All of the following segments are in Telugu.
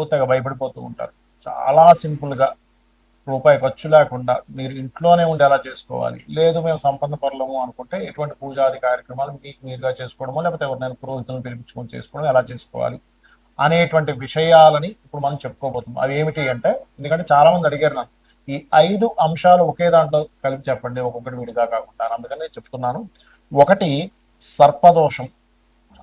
ఊతగా భయపడిపోతూ ఉంటారు. చాలా సింపుల్గా రూపాయి ఖర్చు లేకుండా మీరు ఇంట్లోనే ఉండి ఎలా చేసుకోవాలి? లేదు మేము సంపద పరలము అనుకుంటే ఎటువంటి పూజాది కార్యక్రమాలు మీకు మీరుగా చేసుకోవడమో లేకపోతే ఎవరినైనా పురోహితులను పిలిపించుకొని చేసుకోవడం ఎలా చేసుకోవాలి? అనేటువంటి విషయాలని ఇప్పుడు మనం చెప్పుకోబోతున్నాం. అవి ఏమిటి అంటే ఎందుకంటే చాలా మంది అడిగారు నాకు ఈ ఐదు అంశాలు ఒకే దాంట్లో కలిపి చెప్పండి ఒక్కొక్కటి విడిగా కాకుండా. అందుకని నేను చెప్తున్నాను. ఒకటి సర్పదోషం.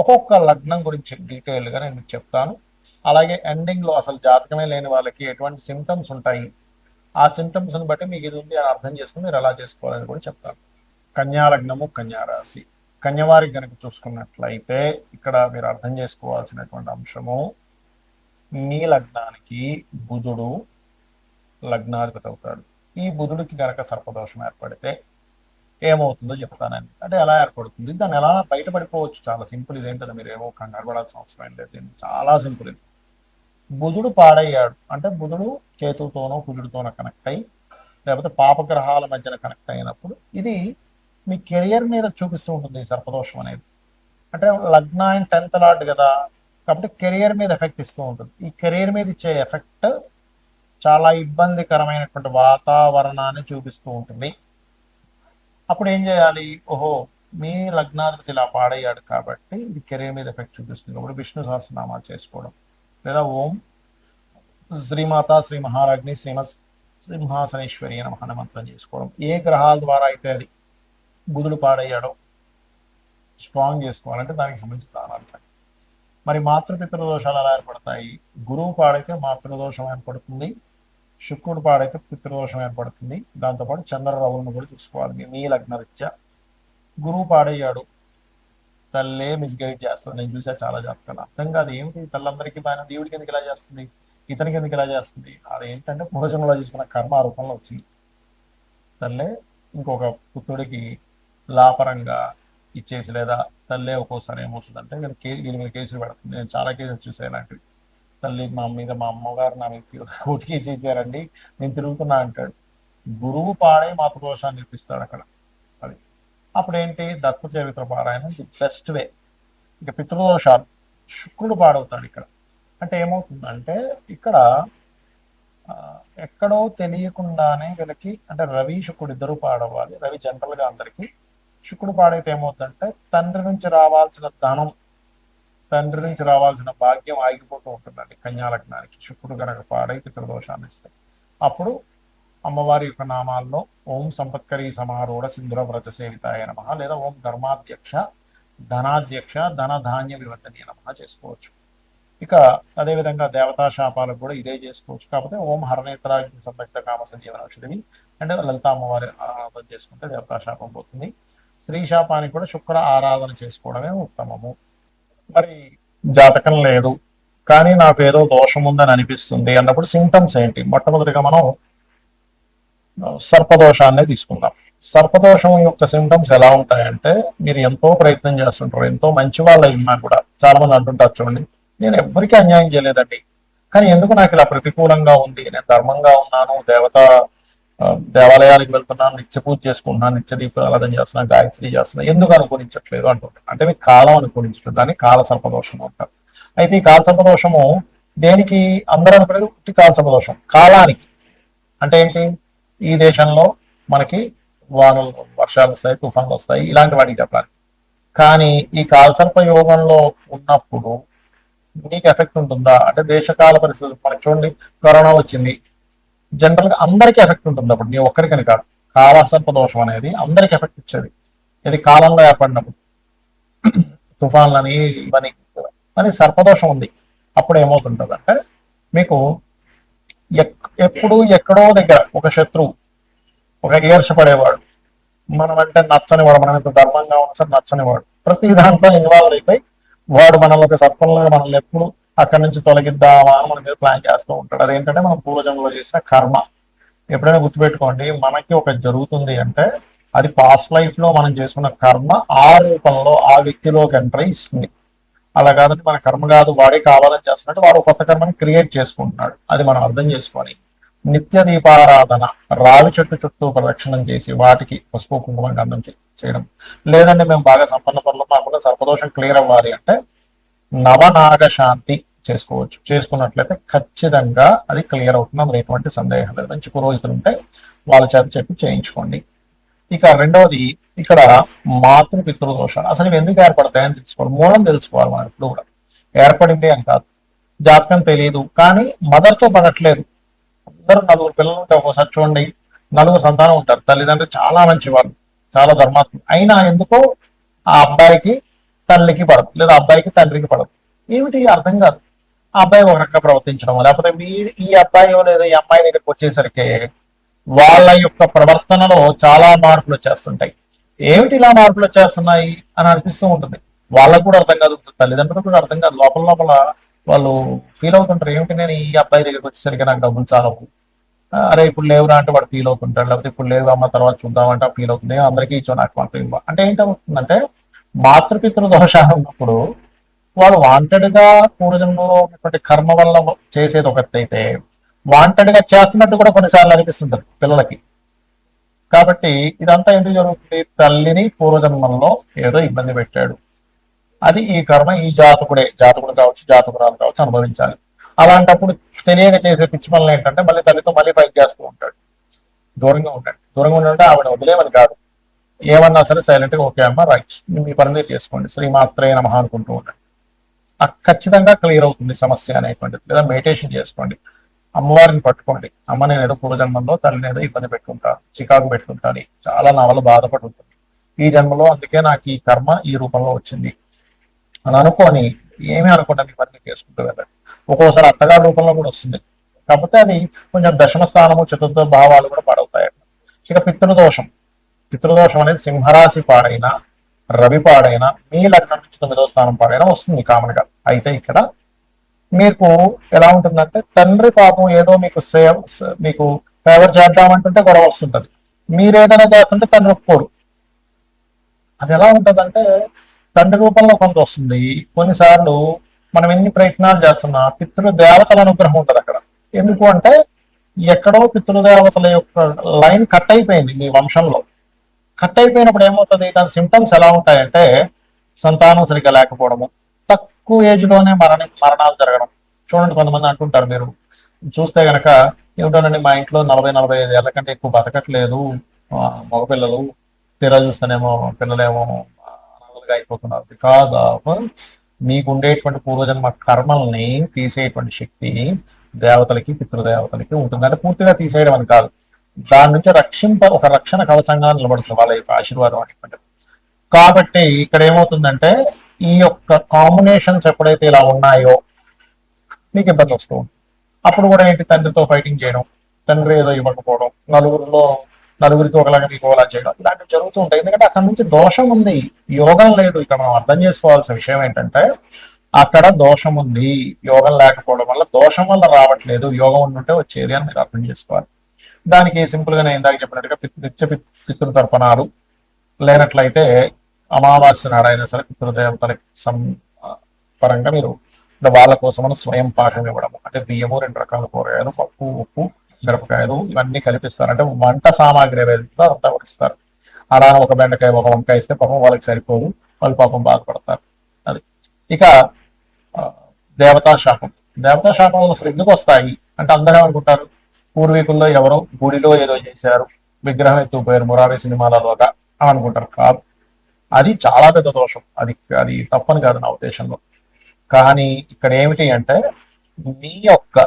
ఒక్కొక్క లగ్నం గురించి డీటెయిల్గా నేను మీకు చెప్తాను. అలాగే ఎండింగ్లో అసలు జాతకమే లేని వాళ్ళకి ఎటువంటి సిమ్టమ్స్ ఉంటాయి ఆ సిమ్టమ్స్ని బట్టి మీకు ఇది ఉంది అని అర్థం చేసుకుని మీరు ఎలా చేసుకోవాలని కూడా చెప్తాను. కన్యా లగ్నము కన్యా కన్యవారికి కనుక చూసుకున్నట్లయితే ఇక్కడ మీరు అర్థం చేసుకోవాల్సినటువంటి అంశము మీ లగ్నానికి బుధుడు లగ్నాధిపతి అవుతాడు. ఈ బుధుడికి గనక సర్పదోషం ఏర్పడితే ఏమవుతుందో చెప్తానని అంటే ఎలా ఏర్పడుతుంది? దాన్ని ఎలా బయటపడిపోవచ్చు? చాలా సింపుల్ ఇదేంటది మీరు ఏమో కంగారు పడాల్సిన అవసరం ఏం లేదు. చాలా సింపుల్ ఇది. బుధుడు పాడయ్యాడు. అంటే బుధుడు కేతుతోనో కుజుడితోనో కనెక్ట్ అయ్యి లేకపోతే పాపగ్రహాల మధ్యన కనెక్ట్ అయినప్పుడు ఇది మీ కెరియర్ మీద చూపిస్తూ ఉంటుంది ఈ సర్పదోషం అనేది. అంటే లగ్న అండ్ టెన్త్ లాట్ కదా కాబట్టి కెరియర్ మీద ఎఫెక్ట్ ఇస్తూ ఉంటుంది. ఈ కెరియర్ మీద ఇచ్చే ఎఫెక్ట్ చాలా ఇబ్బందికరమైనటువంటి వాతావరణాన్ని చూపిస్తూ ఉంటుంది. అప్పుడు ఏం చేయాలి? ఓహో మీ లగ్నాధిపతి ఇలా పాడయ్యాడు కాబట్టి ఇది కెరీర్ మీద ఎఫెక్ట్ చూపిస్తుంది. కాబట్టి విష్ణు సహస్రనామాలు చేసుకోవడం. లేదా ఓం శ్రీమాత శ్రీ మహారాజ్ని శ్రీమ సింహాసనేశ్వరి అని మహాన మంత్రం చేసుకోవడం. ఏ గ్రహాల ద్వారా అయితే అది బుధుడు పాడయ్యాడో స్ట్రాంగ్ చేసుకోవాలంటే దానికి సంబంధించిన దానాలు మరి మాతృపితృ దోషాలు ఎలా ఏర్పడతాయి? గురువు పాడైతే మాతృదోషం ఏర్పడుతుంది. శుక్రుడు పాడైతే పితృదోషం ఏర్పడుతుంది. దాంతోపాటు చంద్ర రవులను కూడా చూసుకోవాలి. మీ- మీ లగ్నరీత్యా గురువు పాడయ్యాడు. తల్లే మిస్గైడ్ చేస్తుంది. నేను చూసా చాలా జాతకాలు. అర్థం కాదు ఏమిటి? తల్లందరికీ బాగా దేవుడికి ఎందుకు ఇలా చేస్తుంది? ఇతనికి ఎందుకు ఇలా చేస్తుంది? అది ఏంటంటే పూర్వజన్మలో చేసుకున్న కర్మ ఆ రూపంలో వచ్చింది. తల్లే ఇంకొక పుత్రుడికి లాపరంగా ఇచ్చేసి లేదా తల్లే ఒక్కోసారి ఏమవుతుందంటే వీళ్ళు కే వీళ్ళ కేసులు పెడుతుంది. నేను చాలా కేసెస్ చూసాను ఇలాంటివి. తల్లి మా మీద మా అమ్మగారు నా మీద కోటికి చేశారండి. నేను తిరుగుతున్నా అంటాడు. గురువు పాడే మాతృదోషాన్ని నేర్పిస్తాడు అక్కడ. అది. అప్పుడు ఏంటి దత్త చరిత్ర పారాయణం ది బెస్ట్ వే. ఇక పితృదోషాలు. శుక్రుడు పాడవుతాడు ఇక్కడ. అంటే ఏమవుతుందంటే ఇక్కడ ఎక్కడో తెలియకుండానే వీళ్ళకి అంటే రవి శుక్రుడు ఇద్దరు పాడవాలి రవి జనరల్గా అందరికి. శుక్రుడు పాడైతే ఏమవుతుందంటే తండ్రి నుంచి రావాల్సిన ధనం తండ్రి నుంచి రావాల్సిన భాగ్యం ఆగిపోతూ ఉంటుందండి. కన్యాలగ్నానికి శుక్రుడు గనక పాడై పితృదోషాన్ని ఇస్తాయి అప్పుడు అమ్మవారి యొక్క నామాల్లో ఓం సంపత్కరి సమారూఢ సింధుర వ్రత సేవితాయ నమ లేదా ఓం ధర్మాధ్యక్ష ధనాధ్యక్ష ధన ధాన్య వివర్ధనీయ నమ చేసుకోవచ్చు. ఇక అదేవిధంగా దేవతా శాపాలకు కూడా ఇదే చేసుకోవచ్చు. కాకపోతే ఓం హరనేత్రాగ్ని సంపక్త కామ సంజీవన ఔషధిని అంటే లలితా అమ్మవారి ఆరాధన చేసుకుంటే దేవతా శాపం పోతుంది. స్త్రీ శాపానికి కూడా శుక్ర ఆరాధన చేసుకోవడమే ఉత్తమము. మరి జాతకం లేదు. కానీ నాకు ఏదో దోషం ఉందని అనిపిస్తుంది అన్నప్పుడు సింటమ్స్ ఏంటి? మొట్టమొదటిగా మనం సర్పదోషాన్ని సర్పదోషాన్నే తీసుకుందాం. సర్పదోషం యొక్క సింటమ్స్ ఎలా ఉంటాయంటే మీరు ఎంతో ప్రయత్నం చేస్తుంటారు ఎంతో మంచి వాళ్ళు అయినా కూడా. చాలా మంది అంటుంటారు చూడండి నేను ఎవ్వరికీ అన్యాయం చేయలేదండి. కానీ ఎందుకు నాకు ఇలా ప్రతికూలంగా ఉంది? నేను ధర్మంగా ఉన్నాను దేవత దేవాలయాలకు దేవాలయానికి వెళ్తున్నాను నిత్య పూజ చేసుకుంటున్నాను నిత్య దీపారాధన చేస్తున్నాను గాయత్రి చేస్తున్నాను. ఎందుకు అనుకూలించట్లేదు అంటుంటారు. అంటే మీకు కాలం అనుకూలించట్లేదు దాన్ని కాల సర్పదోషం అంటారు. అయితే ఈ కాల సర్పదోషము దేనికి అందరూ అనుకునేది కాల సర్పదోషం కాలానికి. అంటే ఏంటి? ఈ దేశంలో మనకి వానలు వర్షాలు వస్తాయి తుఫాన్లు వస్తాయి ఇలాంటి వాటికి చెప్పాలి. కానీ ఈ కాల్సర్ప యోగంలో ఉన్నప్పుడు మీకు ఎఫెక్ట్ ఉంటుందా? అంటే దేశకాల పరిస్థితులు మనకి చూడండి కరోనా వచ్చింది. జనరల్గా అందరికీ ఎఫెక్ట్ ఉంటుంది అప్పుడు. నీ ఒక్కరికని కాదు. కాలసర్ప దోషం అనేది అందరికి ఎఫెక్ట్ ఇచ్చేది. ఇది కాలంలో ఏర్పడినప్పుడు. తుఫాన్లని ఇవన్నీ అని సర్పదోషం ఉంది. అప్పుడు ఏమవుతుంటుంది అంటే మీకు ఎక్- ఎప్పుడు ఎక్కడో దగ్గర ఒక శత్రువు ఒక ఈర్షపడేవాడు మనం అంటే నచ్చనివాడు మనం ఎంత ధర్మంగా ఉన్నా సరే నచ్చనివాడు ప్రతి దాంట్లో ఇన్వాల్వ్ అయిపోయి వాడు మనల్ని ఒక సర్పంలాగా మనల్ని ఎప్పుడు అక్కడి నుంచి తొలగిద్దామా అని మన మీద ప్లాన్ చేస్తూ ఉంటాడు. అదేంటంటే మనం పూర్వజన్మలో చేసిన కర్మ. ఎప్పుడైనా గుర్తుపెట్టుకోండి మనకి ఒక జరుగుతుంది అంటే అది పాస్ట్ లైఫ్లో మనం చేసుకున్న కర్మ ఆ రూపంలో ఆ వ్యక్తిలోకి ఎంటర్ ఇస్తుంది. అలా కాదంటే మన కర్మ కాదు వాడే కావాలని చేస్తున్నట్టు వాడు కొత్త కర్మని క్రియేట్ చేసుకుంటున్నాడు. అది మనం అర్థం చేసుకొని నిత్య దీపారాధన రావి చెట్టు చుట్టూ ప్రదక్షిణం చేసి వాటికి పసుపు కుంకుమ గంధం చేయడం. లేదంటే మేము బాగా సంపన్న పనులు మాకుండా సర్పదోషం క్లియర్ అవ్వాలి అంటే నవనాగ శాంతి చేసుకోవచ్చు. చేసుకున్నట్లయితే ఖచ్చితంగా అది క్లియర్ అవుతుంది. అందులో ఎటువంటి సందేహం లేదు. మంచి పురోహితులు ఉంటే వాళ్ళ చేత చెప్పి చేయించుకోండి. ఇక రెండవది ఇక్కడ మాతృ పితృదోషాలు. అసలు ఇవి ఎందుకు ఏర్పడతాయని తెలుసుకోవాలి. మూలం తెలుసుకోవాలి మనం ఇప్పుడు కూడా. ఏర్పడింది అని కాదు. జాతకం తెలియదు. కానీ మదర్తో పడట్లేదు. అందరూ నలుగురు పిల్లలు ఉంటే ఒకసారి చూడండి నలుగురు సంతానం ఉంటారు. తల్లిదండ్రులు చాలా మంచి వాళ్ళు చాలా ధర్మాత్మ అయినా ఎందుకో ఆ అబ్బాయికి తల్లికి పడదు లేదా అబ్బాయికి తండ్రికి పడదు. ఏమిటి అర్థం కాదు? ఆ అబ్బాయి ఒక రకంగా ప్రవర్తించడం లేకపోతే మీ ఈ అబ్బాయి లేదా ఈ అమ్మాయి దగ్గరికి వచ్చేసరికి వాళ్ళ యొక్క ప్రవర్తనలో చాలా మార్పులు వచ్చేస్తుంటాయి. ఏమిటి ఇలా మార్పులు వచ్చేస్తున్నాయి అని అనిపిస్తూ ఉంటుంది. వాళ్ళకు కూడా అర్థం కాదు తల్లిదండ్రులకు కూడా అర్థం కాదు. లోపల లోపల వాళ్ళు ఫీల్ అవుతుంటారు. ఏమిటి నేను ఈ అబ్బాయి దగ్గరికి వచ్చేసరికి నాకు డబ్బులు చాలవు. అరే ఇప్పుడు లేవురా అంటే వాడు ఫీల్ అవుతుంటాడు. లేకపోతే ఇప్పుడు లేవు అమ్మ తర్వాత చూద్దామంటే ఫీల్ అవుతుంది. అందరికీ ఇచ్చో నాకు అంటే ఏంటవుతుందంటే మాతృపితృ దోషాలు ఉన్నప్పుడు వాడు వాంటెడ్గా పూర్వజన్మలో ఉన్నటువంటి కర్మ వల్ల చేసేది ఒకటి అయితే వాంటెడ్గా చేస్తున్నట్టు కూడా కొన్నిసార్లు అనిపిస్తుంటది పిల్లలకి. కాబట్టి ఇదంతా ఎందుకు జరుగుతుంది? తల్లిని పూర్వజన్మంలో ఏదో ఇబ్బంది పెట్టాడు. అది ఈ కర్మ ఈ జాతకుడే జాతకుడు కావచ్చు జాతకురాలు కావచ్చు అనుభవించాలి. అలాంటప్పుడు తెలియక చేసే పిచ్చి పనులు ఏంటంటే మళ్ళీ తల్లితో మళ్ళీ ఫైట్ చేస్తూ ఉంటాడు. దూరంగా ఉంటాడు. దూరంగా ఉండంటే ఆవిడ వదిలేమని కాదు. ఏమన్నా సరే సైలెంట్గా ఓకే అమ్మ రైట్ మీ పని చేసుకోండి చేసుకోండి. శ్రీమాత్రే నమః అనుకుంటూ ఉండండి. ఖచ్చితంగా క్లియర్ అవుతుంది సమస్య అనేటువంటిది. లేదా మెడిటేషన్ చేసుకోండి. అమ్మవారిని పట్టుకోండి. అమ్మ నేను ఏదో పూర్వజన్మంలో తల్లిని ఏదో ఇబ్బంది పెట్టుకుంటాను చికాకు పెట్టుకుంటాను చాలా నా వల్ల బాధపడి ఉంటుంది. ఈ జన్మలో అందుకే నాకు ఈ కర్మ ఈ రూపంలో వచ్చింది. అని అనుకొని ఏమీ అనుకుంటా మీ పని చేసుకుంటూ వెళ్ళండి. ఒక్కోసారి అత్తగారి రూపంలో కూడా వస్తుంది. కాకపోతే అది కొంచెం దశమ స్థానము చతుర్థ భావాలు కూడా పాడవుతాయి ఇక పితృదోషం. పితృదోషం అనేది సింహరాశి పాడైన రవి పాడైన మీ లగ్నం నుంచి తొమ్మిదో స్థానం పాడైనా వస్తుంది కామన్గా అయితే ఇక్కడ మీకు ఎలా ఉంటుందంటే తండ్రి పాపం ఏదో మీకు సేవ మీకు ఫేవర్ చేద్దామంటుంటే గొడవ వస్తుంటది. మీరు ఏదైనా చేస్తుంటే తండ్రి ఒప్పుకోడు. అది ఎలా ఉంటదంటే తండ్రి రూపంలో కొంత వస్తుంది. కొన్నిసార్లు మనం ఎన్ని ప్రయత్నాలు చేస్తున్నా పితృ దేవతల అనుగ్రహం ఉంటది అక్కడ. ఎందుకు అంటే ఎక్కడో పితృదేవతల యొక్క లైన్ కట్ అయిపోయింది మీ వంశంలో. కట్ అయిపోయినప్పుడు ఏమవుతుంది? దాని సిమ్టమ్స్ ఎలా ఉంటాయంటే సంతానం సరిగ్గా లేకపోవడము. తక్కువ ఏజ్లోనే మరణ మరణాలు జరగడం. చూడండి కొంతమంది అంటుంటారు మీరు. చూస్తే గనక ఏమిటోనండి మా ఇంట్లో నలభై నలభై ఐదు ఏళ్ళ కంటే ఎక్కువ బతకట్లేదు. మగపిల్లలు తీరా చూస్తేనేమో పిల్లలేమో అనాథలుగా అయిపోతున్నారు. బికాజ్ ఆఫ్ మీకు ఉండేటువంటి పూర్వజన్మ కర్మల్ని తీసేటువంటి శక్తి దేవతలకి పితృదేవతలకి ఉంటుంది అంటే పూర్తిగా తీసేయడం అని కాదు. దాని నుంచి రక్షింప ఒక రక్షణ కవచంగా నిలబడుతుంది వాళ్ళ యొక్క ఆశీర్వాదం అనేటువంటిది. కాబట్టి ఇక్కడ ఏమవుతుందంటే ఈ యొక్క కాంబినేషన్స్ ఎప్పుడైతే ఇలా ఉన్నాయో మీకు ఇబ్బంది వస్తూ ఉంటుంది. అప్పుడు కూడా ఏంటి? తండ్రితో ఫైటింగ్ చేయడం తండ్రి ఏదో ఇవ్వకపోవడం నలుగురిలో నలుగురికి ఒకలాగా మీకు ఒకలా చేయడం ఇలాంటివి జరుగుతూ ఉంటాయి. ఎందుకంటే అక్కడ నుంచి దోషం ఉంది. యోగం లేదు. ఇక్కడ మనం అర్థం చేసుకోవాల్సిన విషయం ఏంటంటే అక్కడ దోషం ఉంది. యోగం లేకపోవడం వల్ల దోషం వల్ల రావట్లేదు. యోగం ఉండుంటే వచ్చేది అని మీరు అర్థం చేసుకోవాలి. దానికి సింపుల్గా నేను ఇందాక చెప్పినట్టుగా పితృ నిత్య పితృ తర్పణాలు లేనట్లయితే అమావాస్య నాడైనా సరే పితృదేవతలకి సం పరంగా మీరు వాళ్ళ కోసమని స్వయం పాఠం ఇవ్వడం అంటే బియ్యము రెండు రకాల కూరగాయలు పప్పు ఉప్పు మిరపకాయలు ఇవన్నీ కలిపిస్తారు అంటే వంట సామాగ్రి ఏదైతే అంతా వరిస్తారు. అలా ఒక బెండకాయ ఒక వంకాయ ఇస్తే పాపం వాళ్ళకి సరిపోదు. వాళ్ళు పాపం బాధపడతారు. అది. ఇక దేవతా శాపం. దేవతా శాపం అసలు ఎందుకు వస్తాయి? అంటే అందరూ అనుకుంటారు పూర్వీకుల్లో ఎవరో గుడిలో ఏదో చేశారు విగ్రహం ఎత్తుకుపోయారు మురారి సినిమాలలోగా అని అనుకుంటారు. కాదు. అది చాలా పెద్ద దోషం. అది అది తప్పని కాదు నా ఉద్దేశంలో. కానీ ఇక్కడ ఏమిటి అంటే మీ యొక్క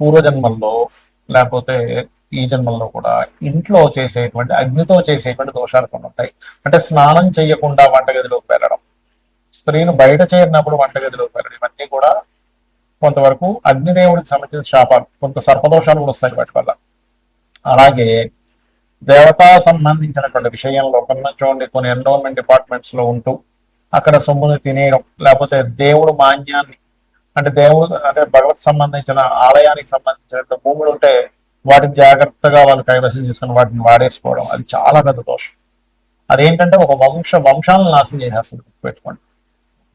పూర్వజన్మల్లో లేకపోతే ఈ జన్మల్లో కూడా ఇంట్లో చేసేటువంటి అగ్నితో చేసేటువంటి దోషాలు కొన్ని ఉంటాయి. అంటే స్నానం చేయకుండా వంటగదిలోకి వెళ్ళడం స్త్రీను బయట చేరినప్పుడు వంటగదిలోకి వెళ్ళడం ఇవన్నీ కూడా కొంతవరకు అగ్నిదేవుడికి సంబంధించిన శాపాలు కొంత సర్పదోషాలు కూడా వస్తాయి వాటి వల్ల. అలాగే దేవతా సంబంధించినటువంటి విషయంలో కన్నా చూడండి కొన్ని ఎన్రోల్మెంట్ డిపార్ట్మెంట్స్లో ఉంటూ అక్కడ సొమ్ముని తినేయడం లేకపోతే దేవుడు మాన్యాన్ని అంటే దేవుడు అంటే భగవత్ సంబంధించిన ఆలయానికి సంబంధించిన భూములు ఉంటే వాటిని జాగ్రత్తగా వాళ్ళు కైవసం చేసుకుని వాటిని వాడేసుకోవడం అది చాలా పెద్ద దోషం. అదేంటంటే ఒక వంశ వంశాలను నాశనం చేసేస్తుంది పెట్టుకోండి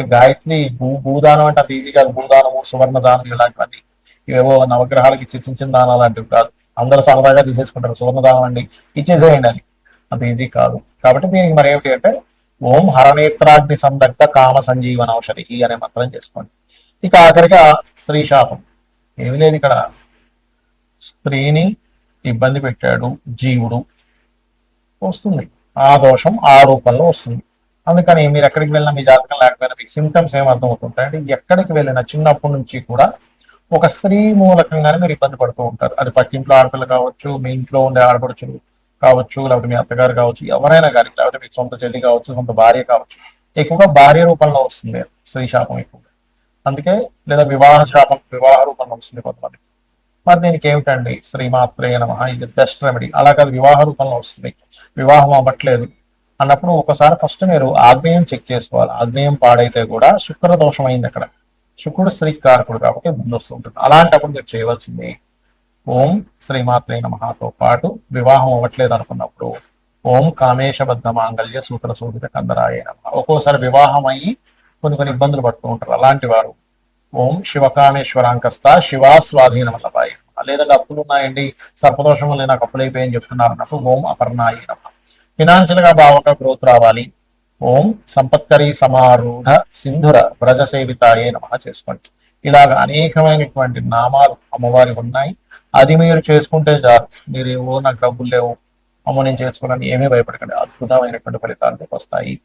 గాయత్రి భూ భూదానం అంటే అది ఈజీ కాదు. భూదానము సువర్ణ దానం ఇలాంటివన్నీ. ఇవేవో నవగ్రహాలకి చర్చించిన చిన్న చిన్న దానాలు లాంటివి కాదు. అందరూ సరదాగా తీసేసుకుంటారు. సువర్ణ దానం అండి. ఇచ్చేసేయండి అని. అంత ఈజీ కాదు. కాబట్టి దీనికి మరి ఏమిటి అంటే ఓం హరనేత్రాగ్ని సందగ్ధ కామ సంజీవన ఔషధి అనే మంత్రం చేసుకోండి. ఇక ఆఖరిగా స్త్రీ శాపం. ఏమి లేదు ఇక్కడ. స్త్రీని ఇబ్బంది పెట్టాడు జీవుడు. వస్తుంది. ఆ దోషం ఆ రూపంలో వస్తుంది. అందుకని మీరు ఎక్కడికి వెళ్ళినా మీ జాతకం లేకపోయినా మీకు సిమ్టమ్స్ ఏం అర్థమవుతుంటాయి. అంటే ఎక్కడికి వెళ్ళినా చిన్నప్పటి నుంచి కూడా ఒక స్త్రీ మూలకంగానే మీరు ఇబ్బంది పడుతూ ఉంటారు. అది పక్కింట్లో ఆడపిల్ల కావచ్చు మీ ఇంట్లో ఉండే ఆడపడుచులు కావచ్చు లేకపోతే మీ అత్తగారు కావచ్చు ఎవరైనా కానీ లేకపోతే మీకు సొంత చెల్లి కావచ్చు సొంత భార్య కావచ్చు ఎక్కువగా భార్య రూపంలో వస్తుంది స్త్రీ శాపం ఎక్కువగా. అందుకే లేదా వివాహ శాపం వివాహ రూపంలో వస్తుంది కొంతమంది. మరి దీనికి ఏమిటండి? శ్రీమాత్రే నమ. ఇది బెస్ట్ రెమెడీ అలా కాదు వివాహ రూపంలో వస్తుంది. వివాహం అవ్వట్లేదు. అన్నప్పుడు ఒకసారి ఫస్ట్ మీరు ఆగ్నేయం చెక్ చేసుకోవాలి. ఆగ్నేయం పాడైతే కూడా శుక్ర దోషం అయింది అక్కడ. శుక్రుడు స్త్రీ కారకుడు కాబట్టి ముందు వస్తుంటుంది అలాంటప్పుడు మీరు చేయవలసింది ఓం శ్రీమాత్రే మహాతో పాటు వివాహం అవ్వట్లేదు అనుకున్నప్పుడు ఓం కామేశబద్ధ మాంగళ్య సూత్ర సూచిత కందరాయ నమ. ఒక్కోసారి వివాహం అయ్యి కొన్ని కొన్ని ఇబ్బందులు పడుతూ ఉంటారు. అలాంటి వారు ఓం శివకామేశ్వరాంకస్త శివా స్వాధీన వల్లభాయి లేదంటే అప్పులు ఉన్నాయండి సర్పదోషం వల్ల నాకు అప్పులైపోయి అని చెప్తున్నారు అన్నప్పుడు ఓం అపర్ణాయి నమ. ఫినాన్షియల్గా బాగా గ్రోత్ రావాలి. ఓం సంపత్కరి సమారూఢ సింధుర వ్రజ సేవితాయే నమ చేసుకోండి. ఇలాగ అనేకమైనటువంటి నామాలు అమ్మవారి ఉన్నాయి. అది మీరు చేసుకుంటే చాలు. మీరు ఏవో నాకు డబ్బులు లేవు. అమ్మ నేను చేసుకోవాలని ఏమీ భయపడకండి. అద్భుతమైనటువంటి ఫలితాలు వస్తాయి.